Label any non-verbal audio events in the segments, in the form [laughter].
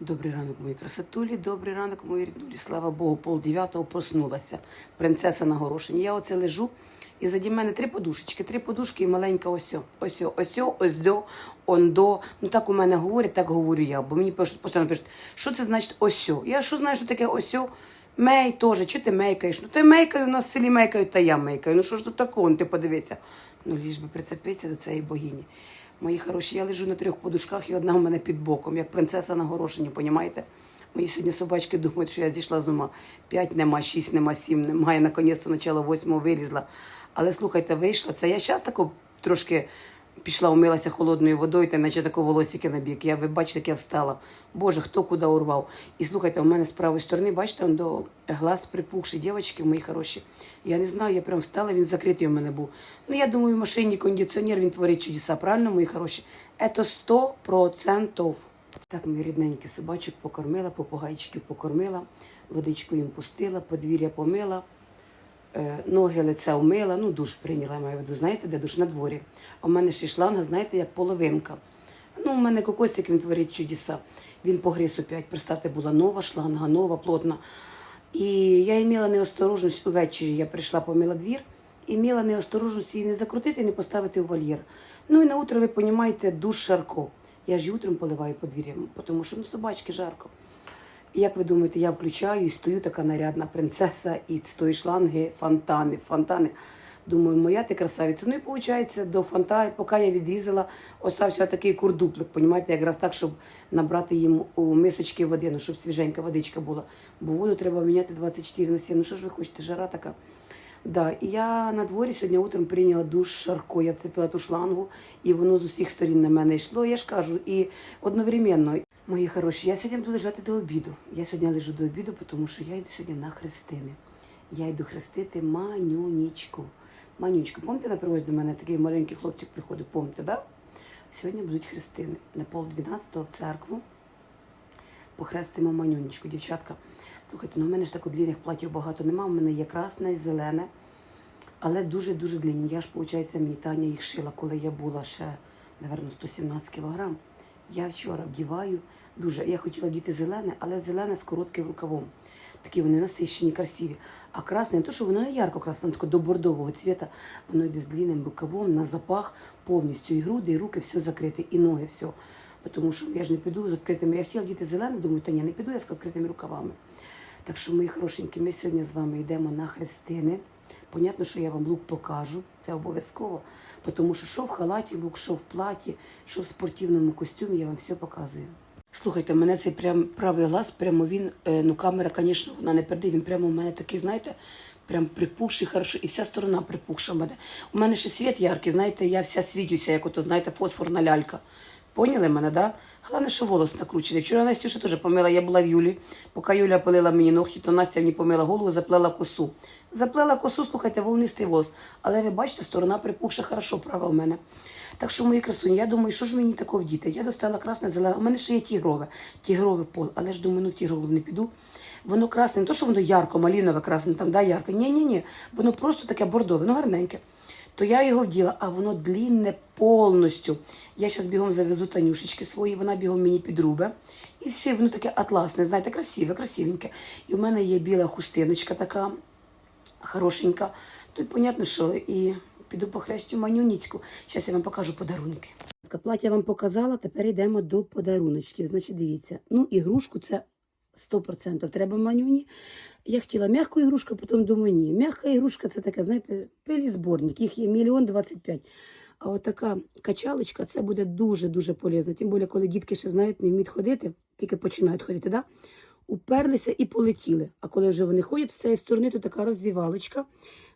Добрий ранок, мої красотулі, добрий ранок, мої ріднулі. Слава Богу, пол дев'ятого проснулася. Принцеса на горошині. Я оце лежу, і заді мене три подушечки, три подушки і маленька осьо. Осьо, осьо, ось до, ондо. Ну так у мене говорять, так говорю я. Бо мені постійно пишуть, що це значить осьо? Я що знаю, що таке осьо? Мей теж, чи ти мейкаєш? Ну ти мейкаю, у нас в селі мейкають, та я мейкаю. Ну що ж тут такого? Ну ти подивися. Ну ліж би прицепитися до цієї богині. Мої хороші, я лежу на трьох подушках і одна у мене під боком, як принцеса на горошині, понімаєте? Мої сьогодні собачки думають, що я зійшла з ума. П'ять нема, шість нема, сім нема. Я наконець-то начало восьмого вилізла. Але слухайте, вийшла. Це я зараз тако трошки пішла, умилася холодною водою, та наче тако волосики на бік. Я, ви бачите, як я встала. Боже, хто куди урвав. І слухайте, у мене з правої сторони, бачите, до глаз припухші, дівчатки мої хороші. Я не знаю, я прям встала, він закритий у мене був. Ну, я думаю, в машині кондиціонер, він творить чудеса, правильно, мої хороші? Це сто процентів. Так, мої рідненькі собачок покормила, попугайчиків покормила, водичку їм пустила, подвір'я помила, ноги, лице вмила, ну душ прийняла, я маю в виду, знаєте, де душ на дворі. А в мене ще шланга, знаєте, як половинка. Ну, у мене кокосик, він творить чудеса. Він погриз опять. Представте, була нова шланга, нова, плотна. І я мала неосторожність увечері. Я прийшла, помила двір, і мала неосторожність її не закрутити не поставити у вольєр. Ну і на утро, ви розумієте, душ шарко. Я ж утром поливаю подвір'ям, тому що ну, собачки жарко. Як ви думаєте, я включаю і стою така нарядна принцеса, і з тої шланги фонтани, фонтани. Думаю, моя ти красавиця. Ну і виходить, до фонтану, поки я відрізала, остався такий курдуплик, понімаєте, якраз так, щоб набрати їм у мисочки води, ну, щоб свіженька водичка була. Бо воду треба міняти 24 на 7. Ну що ж ви хочете, жара така. Да, і я на дворі сьогодні утром прийняла душ шарко. Я вцепила ту шлангу, і воно з усіх сторін на мене йшло. Я ж кажу, і одновременно, мої хороші, я сьогодні буду лежати до обіду. Я сьогодні лежу до обіду, тому що я йду сьогодні на хрестини. Я йду хрестити манюнічку. Манюнічку. Пам'ятаєте, на привозі до мене такий маленький хлопчик приходив, пам'ятаєте, да? Сьогодні будуть хрестини. На пол 12 в церкву похрестимо манюнічку. Дівчатка, слухайте, ну в мене ж так длінних платів багато нема. У мене є красне і зелене, але дуже-дуже длінні. Я ж, виходить, мені Таня їх шила, коли я була ще, напевно, 117 кілограм. Я вчора вдіваю дуже. Я хотіла вдіти зелене, але зелене з коротким рукавом. Такі вони насищені, красиві. А красне, не то, що воно не ярко красне, таке до бордового цвіта, воно йде з длинним рукавом на запах повністю. І груди, і руки, все закрите, і ноги, все. Тому що я ж не піду з відкритими. Я хотіла вдіти зелене, думаю, та ні, не піду я з відкритими рукавами. Так що, мої хорошенькі, ми сьогодні з вами йдемо на хрестини. Понятно, що я вам лук покажу, це обов'язково. Тому що що в халаті лук, що в платі, що в спортивному костюмі, я вам все показую. Слухайте, мене цей прям правий глаз, прямо він, е, ну камера, звісно, вона не передає, він прямо у мене такий, знаєте, прям припухший, хорошо, і вся сторона припухша в мене. У мене ще світ яркий, знаєте, я вся світюся, як ото, знаєте, фосфорна лялька. Поняли мене, да? Головне, що волос накручений. Вчора Настюша теж помила, я була в Юлі. Поки Юля полила мені ногті, то Настя мені помила голову, заплела косу. Заплела косу, слухайте, волнистий волос. Але ви бачите, сторона припухша хорошо права в мене. Так що, мої красуні, я думаю, що ж мені такого вдіти? Я достала красне, зелене. У мене ще є тігрове, тігровий пол, але ж думаю, ну в тігрову не піду. Воно красне, не то, що воно ярко, малінове, красне, там, да, ярко. Ні, ні, ні. Воно просто таке бордове, ну гарненьке то я його вділа, а воно длінне повністю. Я зараз бігом завезу танюшечки свої, вона бігом мені підрубе. І все, воно таке атласне, знаєте, красиве, красивеньке. І в мене є біла хустиночка така хорошенька. То й понятно, що і піду по хрестю манюніцьку. Зараз я вам покажу подарунки. Плаття вам показала, тепер йдемо до подаруночків. Значить, дивіться, ну ігрушку це 100% треба манюні. Я хотіла м'яку ігрушку, потім думаю, ні. М'яка ігрушка це таке, знаєте, пилі зборник, їх є мільйон двадцять п'ять. А от така качалочка це буде дуже-дуже полезно. Тим більше, коли дітки ще знають, не вміють ходити, тільки починають ходити, да? уперлися і полетіли. А коли вже вони ходять з цієї сторони, то така розвівалочка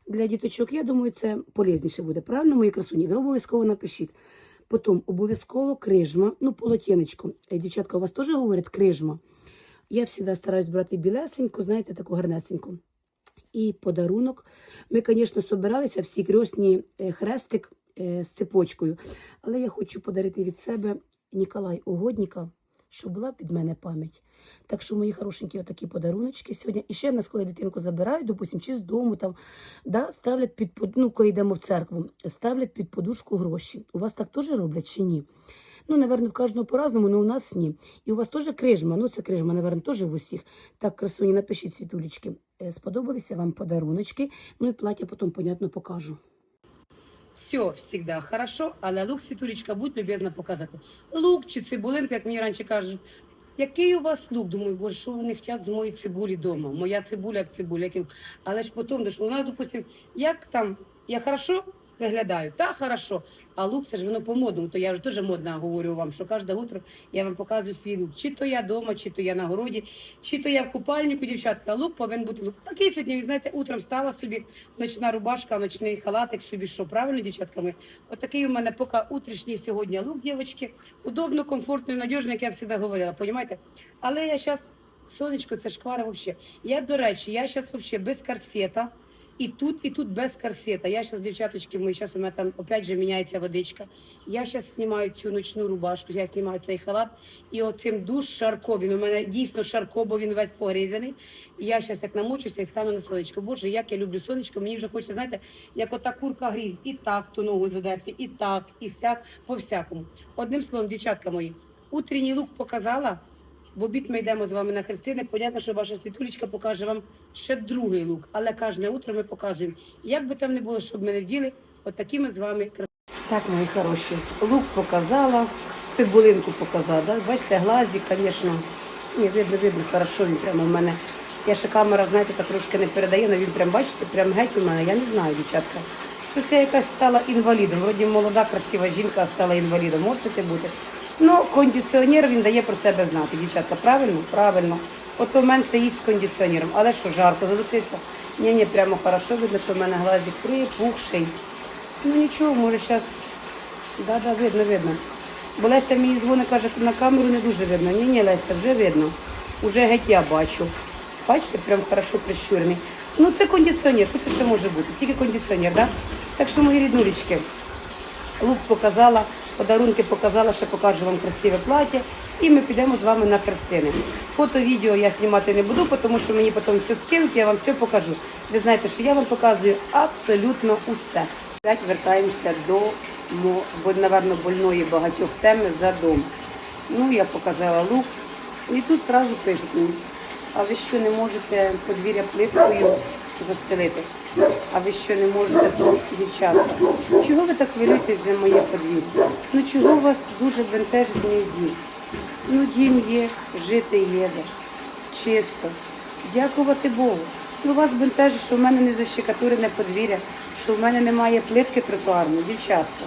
для діточок. Я думаю, це полезніше буде. Правильно, мої красуні? Ви обов'язково напишіть. Потім обов'язково крижма, ну, полотенечко. Е, Дівчатка, у вас теж говорять крижма. Я завжди стараюсь брати білесеньку, знаєте, таку гарнесеньку. І подарунок. Ми, звісно, збиралися всі крьосні е, хрестик з цепочкою. Але я хочу подарити від себе Ніколай Угодніка, щоб була від мене пам'ять. Так що, мої хорошенькі, отакі подаруночки сьогодні. І ще в нас, коли дитинку забирають, допустим, чи з дому там, да, ставлять під ну, коли йдемо в церкву, ставлять під подушку гроші. У вас так теж роблять чи ні? Ну, напевно, в кожного по-разному, але у нас ні. І у вас теж крижма. Ну, це крижма, напевно, теж в усіх. Так, красуні, напишіть світулечки. Е, Сподобалися вам подаруночки. Ну і плаття потім, понятно, покажу. Все всегда хорошо, але лук, світулечка, будь любезна показати. Лук чи цибулинка, як мені раніше кажуть. Який у вас лук? Думаю, боже, що вони хочуть з моєї цибулі вдома? Моя цибуля як цибуля. Але ж потім, у нас, допустим, як там, я хорошо виглядаю, та хорошо. А лук це ж воно по-модному, то я вже дуже модно говорю вам, що кожне утро я вам показую свій лук. Чи то я вдома, чи то я на городі, чи то я в купальнику, дівчатка, а лук повинен бути лук. Такий сьогодні, ви знаєте, утром стала собі ночна рубашка, ночний халатик собі, що правильно, дівчатка мої? Отакий у мене поки утрішній сьогодні лук, дівчатки. Удобно, комфортно і надіжно, як я завжди говорила, понімаєте? Але я зараз, сонечко, це шквара взагалі. Я, до речі, я зараз взагалі без корсета. І тут, і тут без корсета. Я зараз, дівчаточки, мої, зараз у мене там опять же міняється водичка. Я зараз знімаю цю ночну рубашку, я знімаю цей халат. І оцим душ Шарко, він у мене дійсно Шарко, бо він весь погризаний. І я зараз як намочуся і стану на сонечко. Боже, як я люблю сонечко, мені вже хочеться, знаєте, як ота курка гріль. І так ту ногу задерти, і так, і сяк, по всякому. Одним словом, дівчатка мої, утренній лук показала. В обід ми йдемо з вами на хрестини. Понятно, що ваша світулечка покаже вам ще другий лук, але кожне утро ми показуємо. Як би там не було, щоб ми не вділи, от такі ми з вами. Так, мої хороші, лук показала, цибулинку показала. Да? Бачите, глазик, звісно. Ні, видно, видно, хорошо, він прямо в мене. Я ще камера, знаєте, так трошки не передає, але він прям, бачите, прям геть у мене, я не знаю, дівчатка. Щось я якась стала інвалідом. Вроді молода, красива жінка, стала інвалідом. Можете бути. Ну, кондиціонер він дає про себе знати, дівчатка. Правильно? Правильно. Ото менше їдь з кондиціонером. Але що, жарко, задушиться? Ні, ні, прямо хорошо видно, що в мене глазик припухший. Ну нічого, може зараз. Да, да, видно, видно. Бо Леся мені дзвонить, каже, на камеру не дуже видно. Ні, ні, Леся, вже видно. Уже геть я бачу. Бачите, прям хорошо прищурений. Ну це кондиціонер, що це ще може бути? Тільки кондиціонер, так? Да? Так що, мої ріднулечки, лук показала, подарунки показала, ще покажу вам красиве плаття. І ми підемо з вами на хрестини. Фото, відео я знімати не буду, тому що мені потім все скинуть, я вам все покажу. Ви знаєте, що я вам показую абсолютно усе. Опять вертаємося до, мо- напевно, больної багатьох теми за дом. Ну, я показала лук. І тут одразу пишуть мені, а ви що не можете подвір'я плиткою застелити? А ви що не можете, то дівчатка? Чого ви так хвилюєтесь за моє подвір'я? Ну чого у вас дуже бентежить дім? Ну, дім є, жити є, чисто. Дякувати Богу. Ну, вас бентежить, що в мене не защекатурене подвір'я, що в мене немає плитки тротуарної, дівчатка.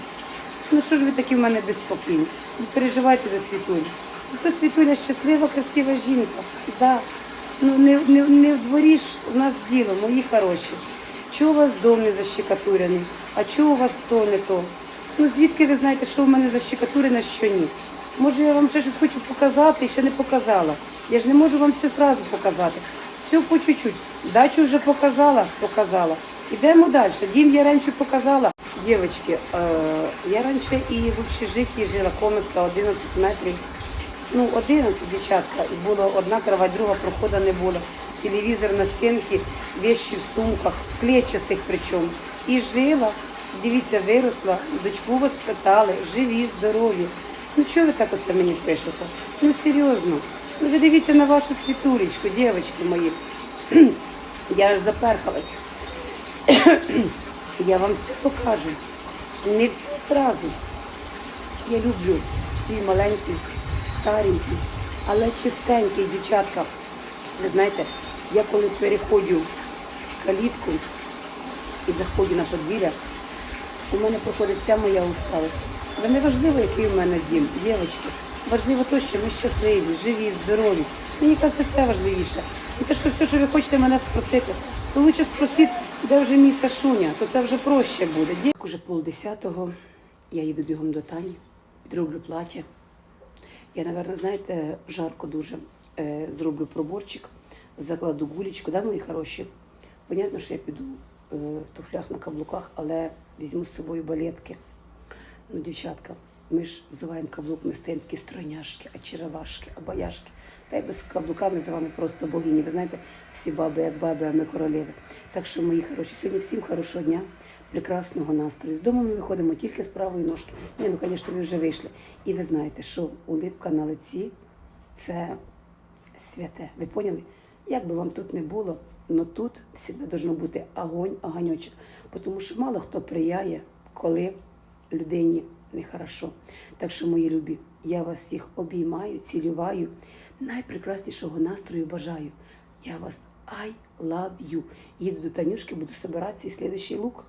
Ну що ж ви такі в мене безпокійні? Не переживайте за світулю. Ну, То світуля щаслива, красива жінка. Да. Ну не, не, не в дворі ж у нас діло, мої хороші. Чого у вас дом не защекатурений? А чого у вас то не то? Ну звідки ви знаєте, що в мене защекатурене, що ні? Може я вам ще щось хочу показати і ще не показала. Я ж не можу вам все одразу показати. Все по чуть-чуть. Дачу вже показала, показала. Ідемо далі. Дім я раніше показала. Дівчатки, е, я раніше і в общежитті жила комнатка 11 метрів. Ну, 11 дівчатка, і було одна кровать, друга проходу не було. Телевізор на стінці, вещи в сумках, клетчастих причому. І жила, дивіться, виросла, дочку воспитали, живі, здорові. Ну чого ви так оце мені пишете? Ну серйозно. Ну ви дивіться на вашу світулечку, дівчатки мої. [clears throat] Я аж заперхалась. [clears throat] Я вам все покажу. Не все зразу. Я люблю свій маленький, старенький, але чистенький, дівчатка. Ви знаєте, я коли переходжу калітку і заходжу на подвір'я, у мене проходить вся моя усталость. Але не важливо, який у мене дім, дівчатки. Важливо те, що ми щасливі, живі, здорові. Мені кажеться, це важливіше. І те, що все, що ви хочете мене спросити, то лучше спросіть, де вже мій Сашуня, то це вже проще буде. Ді- Уже полдесятого, я їду бігом до Тані, підроблю плаття. Я, напевно, знаєте, жарко дуже е, зроблю проборчик, закладу гулечку, да, мої хороші. Понятно, що я піду е, в туфлях на каблуках, але візьму з собою балетки. Ну, дівчатка, ми ж взиваємо каблук, ми стаємо такі стройняшки, очаровашки, обаяшки. Та й без каблука ми з вами просто богині. Ви знаєте, всі баби як баби, а ми королеви. Так що, мої хороші, сьогодні всім хорошого дня. прекрасного настрою. З дому ми виходимо тільки з правої ножки. Ні, ну, звісно, ви вже вийшли. І ви знаєте, що улипка на лиці це святе. Ви поняли? Як би вам тут не було, але тут завжди должно бути огонь, огоньочок. Тому що мало хто прияє, коли людині нехорошо. Так що, мої любі, я вас всіх обіймаю, цілюваю, найпрекраснішого настрою бажаю. Я вас I love you. Їду до Танюшки, буду збиратися і слідчий лук.